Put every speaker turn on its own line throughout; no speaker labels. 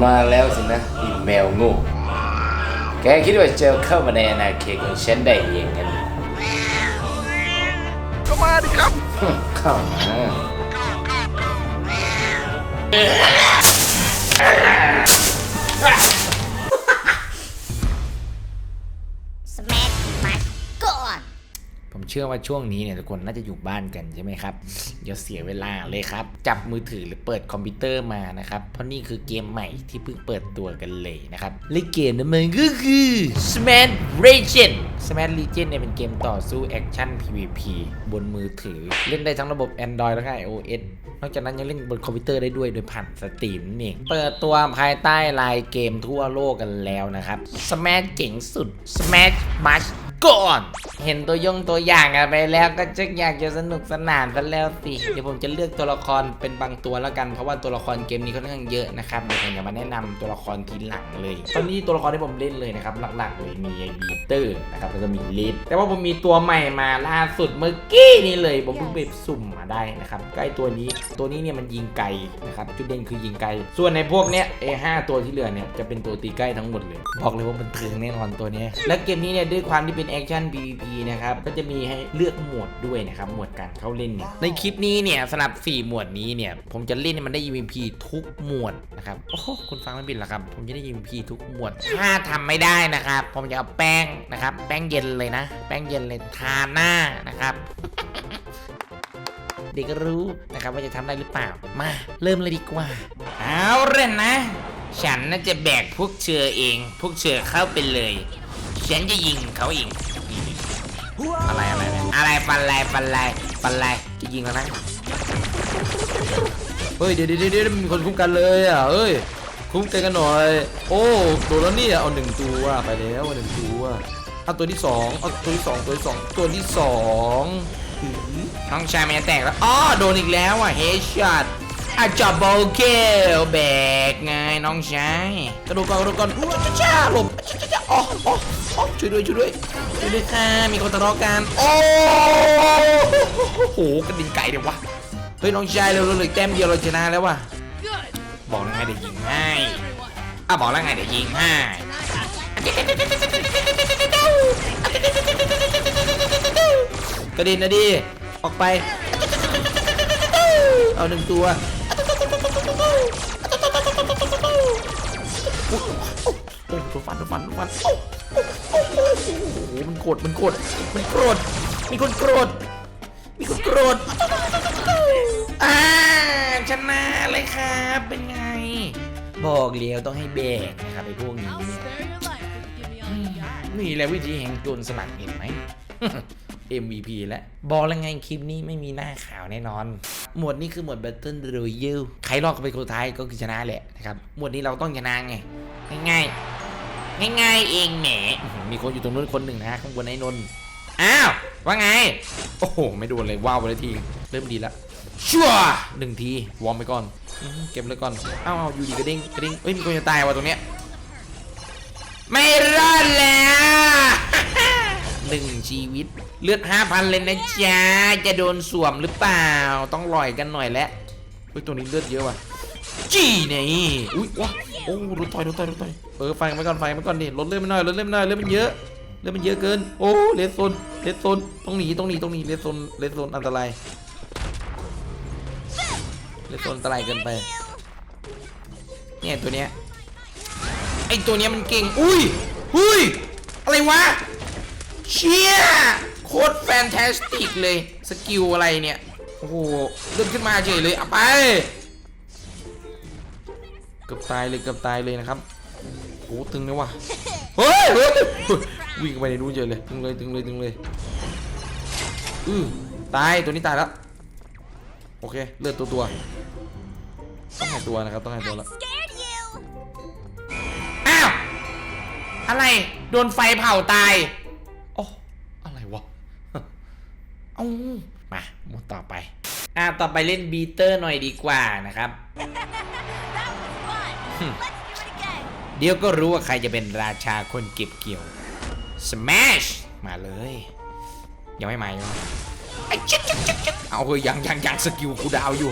มาแล้วสินะอีแมวโง่แกคิดว่าจะเข้ามาในอาณาเขตของฉันได้ยังไง
ก็มาดิครับ
เข้ามา
ส
เชื่อว่าช่วงนี้เนี่ยทุกคนน่าจะอยู่บ้านกันใช่ไหมครับอย่าเสียเวลาเลยครับ จับมือถือหรือเปิดคอมพิวเตอร์มานะครับ เพราะนี่คือเกมใหม่ที่เพิ่งเปิดตัวกันเลยนะครับและเกมนั้นมันก็คือ Smash Legend Smash Legend เนี่ยเป็นเกมต่อสู้แอคชั่น PVP บนมือถือ เล่นได้ทั้งระบบ Android แล้วก็ iOS นอกจากนั้นยังเล่นบนคอมพิวเตอร์ได้ด้วยโดยผ่านสตรีมนี่เปิดตัวภายใต้ลายเกมทั่วโลกกันแล้วนะครับ Smash เจ๋งสุด Smash Much ก่อน เห็นตัวย่งตัวอย่างกันไปแล้วก็จะอยากจะสนุกสนานกันแล้วสิ เดี๋ยวผมจะเลือกตัวละครเป็นบางตัวแล้วกัน เพราะว่าตัวละครเกมนี้ค่อนข้างเยอะนะครับเดี๋ยวผมจะมาแนะนำตัวละครทีหลังเลย ตอนนี้ตัวละครที่ผมเล่นเลยนะครับหลักๆเลยมีไอบีเตอร์นะครับแล้วก็มีลิฟแต่ว่าผมมีตัวใหม่มาล่าสุดเมื่อกี้นี้เลย ผมเพิ่งไปสุ่มมาได้นะครับใกล้ตัวนี้ตัวนี้เนี่ยมันยิงไกลนะครับจุดเด่นคือยิงไกล ส่วนในพวกเนี้ยเอห้าตัวที่เหลือเนี่ยจะเป็นตัวตีใกล้ทั้งหมดเลย บอกเลยว่ามันเถึงแน่นอนตัวนี้ และเกมนี้เนี่ยด้วยความที่เป็นแอคชั่น PVP นะครับก็จะมีให้เลือกโหมดด้วยนะครับโหมดการเข้าเล่นเนี่ยในคลิปนี้เนี่ยสำหรับ 4 หมวดนี้เนี่ยผมจะเล่นให้มันได้ UMP ทุกหมวดนะครับโอ้โหคุณฟังไม่ผิดหรอกครับผมจะได้ UMP ทุกหมวด ถ้าทำไม่ได้นะครับ ผมจะเอาแป้งนะครับแป้งเย็นเลยนะ แป้งเย็นเลยทาหน้านะครับเด็กก็รู้นะครับว่าจะทำได้หรือเปล่า มา เริ่มเลยดีกว่า เอาเล่นนะ ฉันน่าจะแบกพวกเชอเอง พวกเชอเข้าไปเลย ฉันจะยิงเขาเองนี่ๆอะไรอะไรเนี่ยอะไรฟันลายฟันลายฟันลายจะยิงแล้วนะ
เฮ้ยเดี๋ยวเดี๋ยวเดี๋ยวมีคนคุ้มกันเลยอะเอ้ยคุ้มกันกันหน่อย โอ้ตัวแล้วนี่เอาหนึ่งตัวไปแล้วเอาหนึ่งตัวเอาตัวที่สองเอาตัวที่สองตัวที่สองตัวที่สองหือ
น้องชายมันจะแตกแล้วอ๋อโดนอีกแล้วอะเฮดช็อต อะจับโบเกลแบกไงน้องชาย
กระโดดก่อนกระโดดก่อนอู้จ้าจ้าหลบจ้าจ้าจ้าอ๋ออ๋ออ๋อช่วยด้วยช่วยด้วย
ช่วยด้วยค่ะมีคนทะเลาะกัน
โอ้โหกระดิ่งไก่เดี๋ยววะเฮ้ยน้องชายเร็วๆเลยแต้มเดียวเราชนะแล้ววะ
บอกแล้วไงเดี๋ยวยิงให้อะบอกแล้วไงเดี๋ยวยิงให้
กระเด็นนะดิออกไปเอาหนึ่งตัว ฟันตัวฟันตัวฟันโอ้โหมันโกรธมันโกรธมันโกรธมีคนโกรธมีคนโกรธ
อ่าชนะเลยครับเป็นไง บอกเลี้ยวต้องให้แบกนะครับไอ้พวกนี้เนี่ยนี่แหละวิธีแห่งโจรสลัดเห็นไหม MVP แล้วบอกแล้วไงคลิปนี้ไม่มีหน้าข่าวแน่นอน หมวดนี้คือหมวด Battle Royale ใครรอดก็เป็นคนสุดท้ายก็คือชนะแหละนะครับ หมวดนี้เราต้องชนะไง ง่ายๆ ง่ายๆเองแหมอื้อหือมีคนอยู่ตรงนู้นคนหนึ่งนะข้างบนไอ้นนท์อ้าวว่าไง โอ้โห ไม่โดนเลยว้าวไปเลยที เริ่มดีละชัวร์หนึ่งทีวอร์มไปก่อนอื้อหือเก็บเลยก่อนเอ้าเอาอยู่ดีกระดิ่งกระดิ่งเอ้ยมีคนจะตายว่ะตรงเนี้ยไม่รอดแล้วหนึ่งชีวิต เลือดห้าพันเลยนะจ๊ะจะโดนสวมหรือเปล่า ต้องลอยกันหน่อยแล้วเฮ้ยตัวนี้เลือดเยอะว่ะ จี้นี่อุ้ยว้าโอ้รถต่อยรถต่อยรถต่อยเออไฟไปก่อนไฟไปก่อนดิลดเลือดไม่น้อยลดเลือดไม่น้อยเลือดมันเยอะเลือดมันเยอะเกินโอ้เลสโซนเลสโซนต้องหนีต้องหนีต้องหนีเลสโซนเลสโซนอันตรายเลสโซนอันตรายเกินไปเนี่ยตัวเนี้ยไอตัวเนี้ยมันเก่งอุ้ยอุ้ยอะไรวะเชี่ยโคตรแฟนตาสติกเลยสกิลอะไรเนี่ยโอ้โหเลื่อนขึ้นมาเฉยเลยเอาไปเกือบตายเลยเกือบตายเลยนะครับโอ้ตึงนะว่ะเฮ้ยเฮ้ยเฮ้ยวิ่งไปในนู้นเฉยเลยตึงเลยตึงเลยตึงเลยอือตายตัวนี้ตายแล้วโอเคเลือดตัวตัวต้องให้ตัวนะครับต้องให้ตัวแล้วอ้าวอะไรโดนไฟเผาตายโอ้อะไรวะเอามาหมดต่อไปอ่าต่อไปเล่นบีเตอร์หน่อยดีกว่านะครับ เดี๋ยวก็รู้ว่าใครจะเป็นราชาคนเก็บเกี่ยว Smash มาเลย ยังไม่มายังไม่มาไอ้จิ๊กจิ๊กจิ๊กจิ๊กเอาเฮ้ยยังยังยังสกิลกูดาวอยู่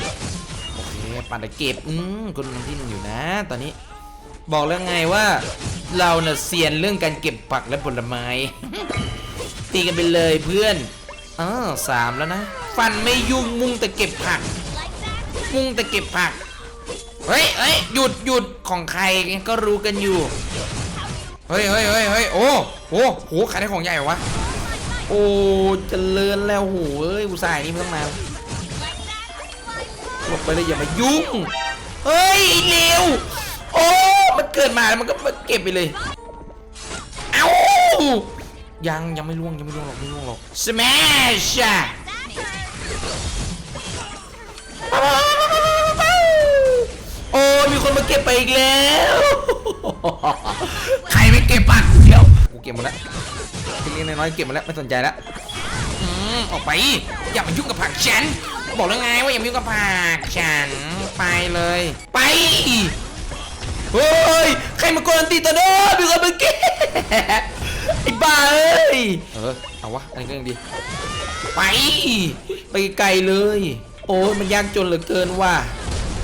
โอเคปัดตะเก็บ อืมคนนำที่หนึ่งอยู่นะ ตอนนี้
บอกแล้วไงว่า เราเน่ะเซียนเรื่องการเก็บผักและผลไม้ ตีกันไปเลยเพื่อนอ๋อสามแล้วนะ ฟันไม่ยุ่งมุ่งแต่เก็บผัก มุ่งแต่เก็บผัก เฮ้ยเฮ้ยหยุดหยุดของใครก็รู้กันอยู่ เฮ้ยเฮ้ยเฮ้ยเฮ้ยโอ้โหโหใครได้ของใหญ่วะ โอ้เจริญแล้วโหเอ้ยอุตส่าห์นี่ไม่ต้องมาหลบไปเลยอย่ามายุ่ง เฮ้ยไอ้เลวโอ้ มันเกิดมาแล้วมันก็มาเก็บไปเลย เอ้า ยังยังไม่ล่วงยังไม่ล่วงหรอกไม่ล่วงหรอก smash อะโอ้า เก็บไปอีกแล้ว ใครไม่เก็บปะเดี๋ยวกูเก็บหมดแล้วเล็กๆน้อยๆเก็บหมดแล้วไม่สนใจแล้วอืมออกไปอย่ามายุ่งกับผักฉันบอกแล้วไงว่าอย่ามายุ่งกับผักฉันไปเลย ไปเฮ้ยใครมากวนตีตัวโน้ตมีคนมาเก็บไอ้บ้าเอ้ยเออเอาวะอันนี้ก็ยังดี ไปไปไกลเลย โอ้ยมันยากจนเหลือเกินว่ะ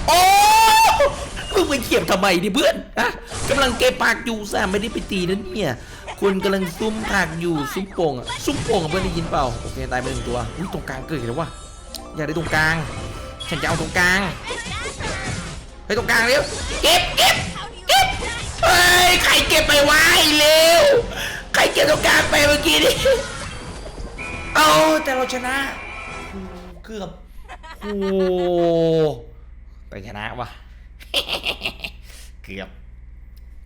โอ้ มึงไปเขียบทำไมดิเพื่อนอะกำลังเก็บผักอยู่แซมไม่ได้ไปตีนั่นเนี่ยคนกำลังซุ่มผักอยู่ซุ่มโป่งอะซุ่มโป่งอะเพื่อนได้ยินเปล่าโอเคตายไปหนึ่งตัวอุ้ยตรงกลางเกิดอีกแล้ววะอยากได้ตรงกลาง ฉันจะเอาตรงกลางไปตรงกลางเร็วเก็บเก็บเก็บเฮ้ยใครเก็บไปไว้เร็วใครเก็บตรงกลางไปเมื่อกี้นี่เอาแต่เราชนะเกือบโอ้แต่ชนะวะ เกือบ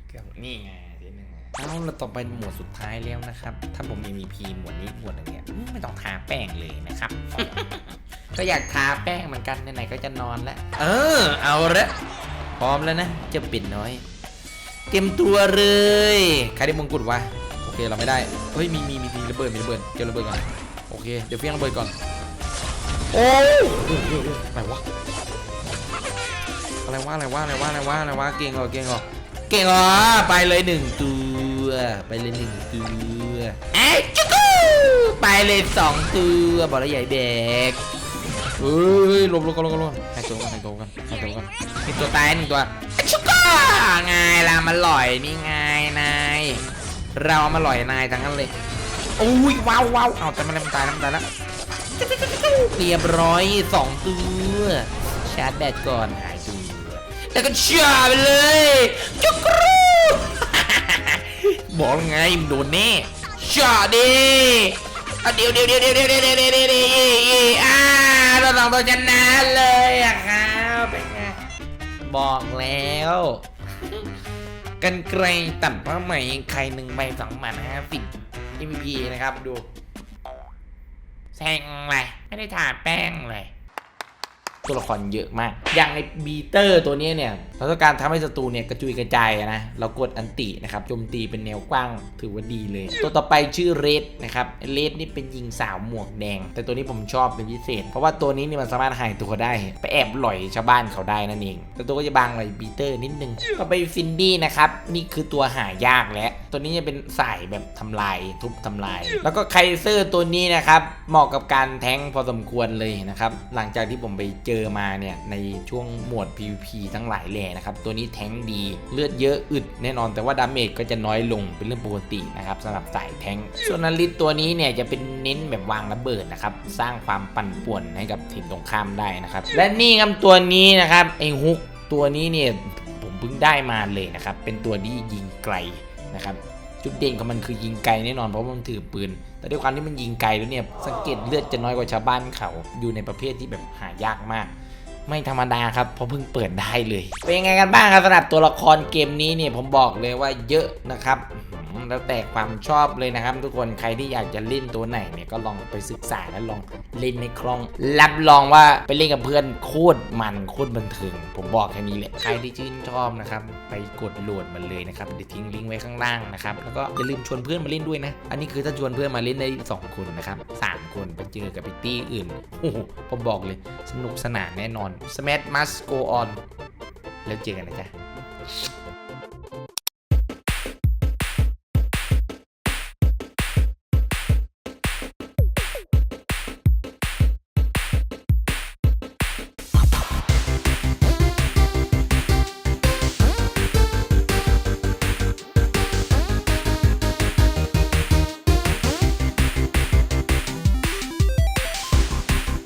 เกือบนี่ไงทีหนึงเอาแล้วต่อไปหมวดสุดท้ายแล้วนะครับ ถ้าผมมีมีพีหมวดนี้หมวดหนึ่งเนี่ยไม่ต้องทาแป้งเลยนะครับ ก็อยากทาแป้งเหมือนกันไหนๆก็จะนอนแล้ว เออ เอาละพร้อมแล้วนะ จะปิดน้อย เตรียมตัวเลยใครได้มงกุฎวะโอเคเราไม่ได้ เฮ้ยมีมีมีมีระเบิดมีระเบิดเจอระเบิดก่อน โอเค เดี๋ยวเฟี้ยงระเบิดก่อน โอ้ยอะไรวะ อะไรวะอะไรวะอะไรวะอะไรวะอะไรวะเก่งเหรอเก่งเหรอเก่งเหรอไปเลยหนึ่งตัวไปเลยหนึ่งตัวไอ้จุกูไปเลยสองตัวบอกแล้วใหญ่แบกเฮ้ยลบลบกันลบกันลบกันให้ตัวกันให้ตัวกันให้ตัวกันมีตัวตายหนึ่งตัวไอ้ชุก้าไงล่ะมันล่อยนี่ไงนายเราเอามาล่อยนายทั้งนั้นเลยโอ้ยว้าวว้าวเอาแต่มันมันตายแล้วมันตายแล้วเรียบร้อยสองตัวชาร์จแบตก่อนหา แล้วก็เชื่อไปเลยจุกรูบอกไงมันโดนแน่เชื่อดิอะเดี๋ยวเดี๋ยวเดี๋ยวเดี๋ยวเดี๋ยวเดี๋ยวเดี๋ยวเดี๋ยวเดี๋ยวเดียวอ่าเราสองตัวชนะเลยอะครับเป็นไงบอกแล้วกันไกลตัดผ้าไหมใครหนึ่งใบสองหมันห้าสิบ MVP นะครับดูแซงเลยไม่ได้ทาแป้งเลย ตัวละครเยอะมาก อย่างในบีเตอร์ตัวนี้เนี่ยเราต้องการทำให้ศัตรูเนี่ยกระจุยกระจายนะ เรากดอันตินะครับโจมตีเป็นแนวกว้างถือว่าดีเลย ตัวต่อไปชื่อเรดนะครับเรดนี่เป็นยิงสาวหมวกแดง แต่ตัวนี้ผมชอบเป็นพิเศษ เพราะว่าตัวนี้นี่มันสามารถหายตัวได้ ไปแอบหล่อยชาวบ้านเขาได้นั่นเองแต่ตัวก็จะบางหน่อยบีเตอร์นิดนึงต่อไปฟินดี้นะครับนี่คือตัวหายากแล้วตัวนี้จะเป็นสายแบบทำลายทุบทำลาย แล้วก็ไคเซอร์ตัวนี้นะครับเหมาะกับการแทงพอสมควรเลยนะครับหลังจากที่ผมไปเจอมาเนี่ยในช่วงหมวด PVP ทั้งหลายแหล่นะครับ ตัวนี้แทงดีเลือดเยอะอึดแน่นอนแต่ว่าดาเมจก็จะน้อยลงเป็นเรื่องปกตินะครับสำหรับสายแทงส่วนนาริตตัวนี้เนี่ยจะเป็นเน้นแบบวางระเบิดนะครับสร้างความปั่นป่วนให้กับทีมตรงข้ามได้นะครับ และนี่ครับตัวนี้นะครับไอ้ฮุกตัวนี้เนี่ยผมเพิ่งได้มาเลยนะครับเป็นตัวที่ยิงไกลนะครับจุดเด่นของมันคือยิงไกลแน่นอนเพราะว่ามันถือปืน แต่ด้วยความที่มันยิงไกลแล้วเนี่ย สังเกตเลือดจะน้อยกว่าชาวบ้านเขา อยู่ในประเภทที่แบบหายากมาก ไม่ธรรมดาครับเพราะเพิ่งเปิดได้เลย เป็นยังไงกันบ้างครับสำหรับตัวละครเกมนี้เนี่ยผมบอกเลยว่าเยอะนะครับ แล้วแต่ความชอบเลยนะครับ ทุกคนใครที่อยากจะเล่นตัวไหนเนี่ยก็ลองไปศึกษาแล้วลองเล่นในคล่อง รับรองว่าไปเล่นกับเพื่อนโคตรมันโคตรบันเทิงผมบอกแค่นี้แหละใครที่ชื่นชอบนะครับไปกดโหลดมันเลยนะครับเดี๋ยวทิ้งลิงก์ไว้ข้างล่างนะครับแล้วก็อย่าลืมชวนเพื่อนมาเล่นด้วยนะ อันนี้คือถ้าชวนเพื่อนมาเล่นได้สองคนนะครับสามคนไปเจอกับไปตี้อื่นโอ้โหผมบอกเลยสนุกสนานแน่นอน Smash Must Go On แล้วเจอกันนะจ๊ะ